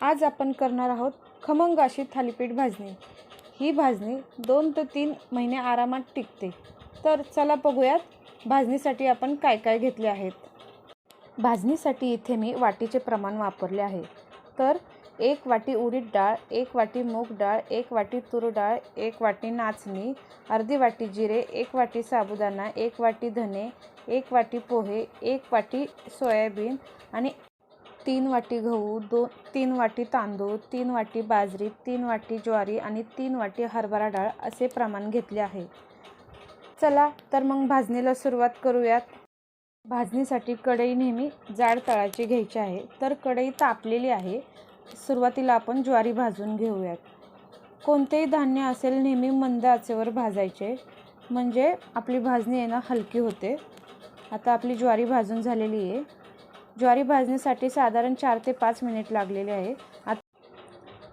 आज आपण करणार आहोत खमंग अशी थालीपीठ भाजणी. ही भाजणी दोन ते तीन महिने आरामात टिकते. तर चला बघूयात भाजणीसाठी आपण काय काय घेतले आहेत. भाजणीसाठी इथे मी वाटीचे प्रमाण वापरले आहे. तर एक वाटी उडीद डाळ एक वाटी मूग डाळ एक वाटी तूर डाळ एक वाटी नाचणी अर्धी वाटी जिरे एक वाटी साबुदाणा एक वाटी धने एक वाटी पोहे एक वाटी सोयाबीन आणि तीन वाटी गहू दोन तीन वाटी तांदूळ तीन वाटी बाजरी तीन वाटी ज्वारी आणि तीन वाटी हरभरा डाळ असे प्रमाण घेतले आहे. चला तर मग भाजणीला सुरुवात करूयात. भाजणीसाठी कढई नेहमी जाड तळाची घ्यायची आहे. तर कढई तापलेली आहे. सुरुवातीला आपण ज्वारी भाजून घेऊयात. कोणतेही धान्य असेल नेहमी मंद आचेवर भाजायचे. म्हणजे आपली भाजणी आहे ना हलकी होते. आता आपली ज्वारी भाजून झालेली आहे. ज्वारी भाजण्यासाठी साधारण चार ते पाच मिनिट लागलेले आहे. आत-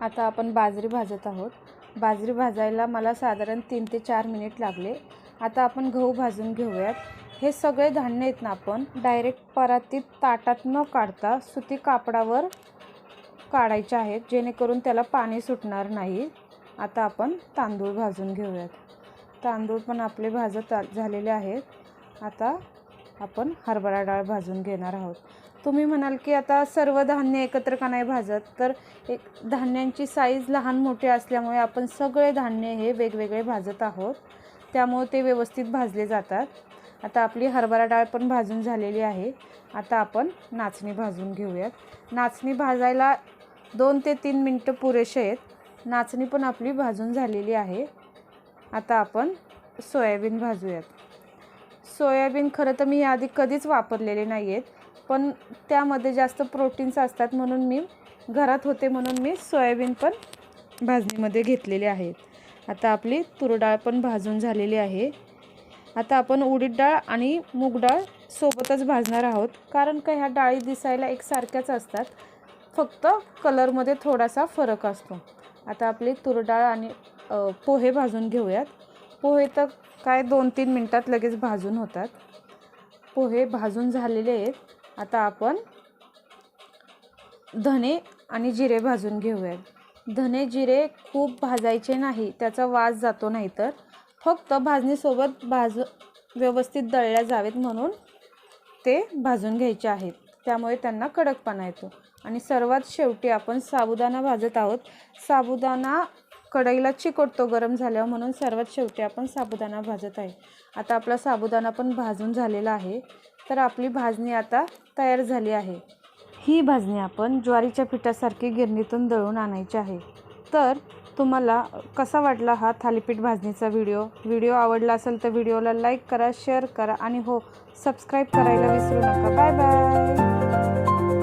आता आपण बाजरी भाजत आहोत. बाजरी भाजायला मला साधारण तीन ते चार मिनिट लागले. आता आपण गहू भाजून घेऊयात. हे सगळे धान्य आहेत ना आपण डायरेक्ट परातीत ताटात न काढता सुती कापडावर काढायचे आहेत जेणेकरून त्याला पाणी सुटणार नाही. आता आपण तांदूळ भाजून घेऊयात. तांदूळ पण आपले भाजत झालेले आहेत. आता आपण हरभरा डाळ भाजून घेणार आहोत. तुम्ही म्हणाल की आता सर्व धान्य एकत्र का नाही भाजत? तर एक धान्यांची साईज लहान मोठी असल्यामुळे आपण सगळे धान्य हे वेगवेगळे भाजत आहोत. त्यामुळे ते व्यवस्थित भाजले जातात. आता आपली हरभरा डाळ पण भाजून झालेली आहे. आता आपण नाचणी भाजून घेऊयात. नाचणी भाजायला दोन ते तीन मिनटं पुरेसे आहेत. नाचणी पण आपली भाजून झालेली आहे. आता आपण सोयाबीन भाजूयात. सोयाबीन खरं तर मी आधी कधीच वापरलेले नाही आहेत पण त्यामध्ये जास्त प्रोटीन्स असतात म्हणून मी घरात होते म्हणून मी सोयाबीन पण भाजणीमध्ये घेतलेले आहेत. आता आपली तूर डाळ पण भाजून झालेली आहे. आता आपण उडीद डाळ आणि मूग डाळ सोबतच भाजणार आहोत कारण का ह्या डाळी दिसायला एकसारख्याच असतात. फक्त कलरमध्ये थोडासा फरक असतो. आता आपली तूर डाळ आणि पोहे भाजून घेऊयात. पोहे तर काय दोन तीन मिनटात लगेच भाजून होतात. पोहे भाजून झालेले आहेत. आता आपण धने आणि जिरे भाजून घेऊयात. धने जिरे खूप भाजायचे नाही त्याचा वास जातो नाही तर फक्त भाजणीसोबत भाज व्यवस्थित दळल्या जावेत म्हणून ते भाजून घ्यायचे आहेत. त्यामुळे त्यांना कडकपणा येतो. आणि सर्वात शेवटी आपण साबुदाणा भाजत आहोत. साबुदाणा कढईला चिकटतो गरम झाल्यावर म्हणून सर्वात शेवटी आपण साबुदाणा भाजत आहे. आता आपला साबुदाणा पण भाजून झालेला आहे. तर आपली भाजणी आता तयार झाली आहे. ही भाजणी आपण ज्वारीच्या पिठासारखी गिरणीतून दळून आणायची आहे. तर तुम्हाला कसा वाटला हा थालीपीठ भाजणीचा व्हिडिओ? व्हिडिओ आवडला असेल तर व्हिडिओला लाईक करा शेअर करा आणि हो सबस्क्राईब करायला विसरू नका. Bye bye.